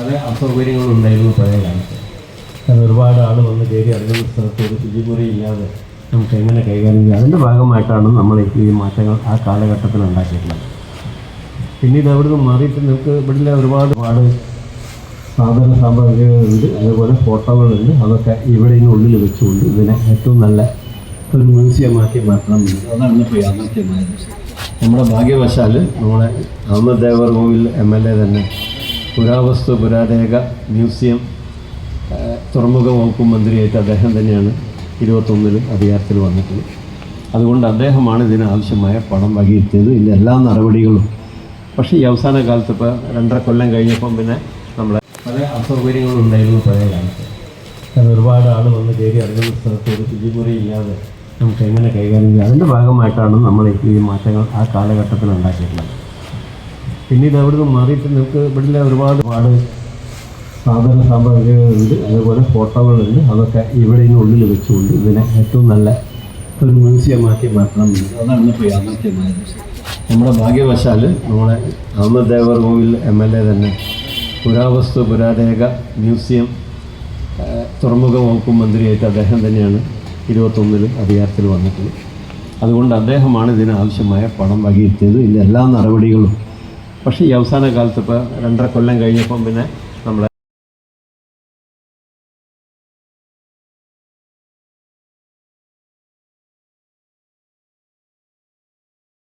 പല അസൗകര്യങ്ങളും ഉണ്ടായിരുന്നു പഴയ കാലത്ത്. കാരണം ഒരുപാട് ആൾ വന്ന് കയറി അറിയുന്ന സ്ഥലത്ത് ഒരു ശുചിമുറി ഇല്ലാതെ നമുക്ക് എങ്ങനെ കൈകാര്യം ചെയ്യാം? അതിന്റെ ഭാഗമായിട്ടാണ് നമ്മൾ ഈ മാറ്റങ്ങൾ ആ കാലഘട്ടത്തിൽ ഉണ്ടാക്കിയിട്ടുള്ളത്. പിന്നീട് അവിടുന്ന് മാറിയിട്ട് നമുക്ക് ഇവിടെ ഒരുപാട് ഒരുപാട് സാധന സാമഗ്രികളുണ്ട് അതുപോലെ ഫോട്ടോകളുണ്ട് അതൊക്കെ ഇവിടെ ഉള്ളിൽ വെച്ചുകൊണ്ട് ഇതിനെ ഏറ്റവും നല്ല ഒരു മ്യൂസിയമാക്കി മാറ്റണം. അതാണ് ഇപ്പോൾ യാഥാർത്ഥ്യമായത് നമ്മുടെ ഭാഗ്യവശാൽ നമ്മളെ Ahammed Devarkovil M L A തന്നെ പുരാവസ്തു പുരാരേഖ മ്യൂസിയം തുറമുഖ വകുപ്പ് മന്ത്രിയായിട്ട് അദ്ദേഹം തന്നെയാണ് ഇരുപത്തൊന്നിൽ അധികാരത്തിൽ വന്നിട്ടുള്ളത്. അതുകൊണ്ട് അദ്ദേഹമാണ് ഇതിനാവശ്യമായ പണം വകയിരുത്തിയത്. ഇതിന്റെ എല്ലാ നടപടികളും. പക്ഷേ ഈ അവസാന കാലത്ത് ഇപ്പോൾ രണ്ടര കൊല്ലം കഴിഞ്ഞപ്പം പിന്നെ നമ്മളെ പല അസൗകര്യങ്ങളും ഉണ്ടായിരുന്നു പഴയ കാലത്ത്. കാരണം ഒരുപാട് ആൾ വന്ന് കയറി അറിയുന്ന സ്ഥലത്ത് ഒരു ശുചിമുറി ഇല്ലാതെ നമുക്ക് എങ്ങനെ കൈകാര്യം ചെയ്യാം? അതിന്റെ ഭാഗമായിട്ടാണ് നമ്മൾ ഈ മാറ്റങ്ങൾ ആ കാലഘട്ടത്തിൽ ഉണ്ടാക്കിയിട്ടുള്ളത് പിന്നീട് അവിടുന്ന് മാറിയിട്ട് നമുക്ക് ഇവിടെ ഒരുപാട് ഒരുപാട് സാധാരണ സാമഗ്രികളുണ്ട് അതുപോലെ ഫോട്ടോകളുണ്ട്. അതൊക്കെ ഇവിടെ ഉള്ളിൽ വെച്ചുകൊണ്ട് ഇതിനെ ഏറ്റവും നല്ല ഒരു മ്യൂസിയമാക്കി മാറ്റണം. അതാണ് ഇപ്പോൾ യാഥാർത്ഥ്യമായത് നമ്മുടെ ഭാഗ്യവശാൽ നമ്മുടെ Ahammed Devarkovil M L A തന്നെ പുരാവസ്തു പുരാരേഖ മ്യൂസിയം തുറമുഖ വകുപ്പ് മന്ത്രിയായിട്ട് അദ്ദേഹം തന്നെയാണ് ഇരുപത്തൊന്നിൽ അധികാരത്തിൽ വന്നിട്ടുള്ളത്. അതുകൊണ്ട് അദ്ദേഹമാണ് ഇതിനാവശ്യമായ പണം വകയിരുത്തിയത്. ഇതിന്റെ എല്ലാ നടപടികളും പക്ഷേ ഈ അവസാന കാലത്ത് ഇപ്പോൾ രണ്ടര കൊല്ലം കഴിഞ്ഞപ്പം പിന്നെ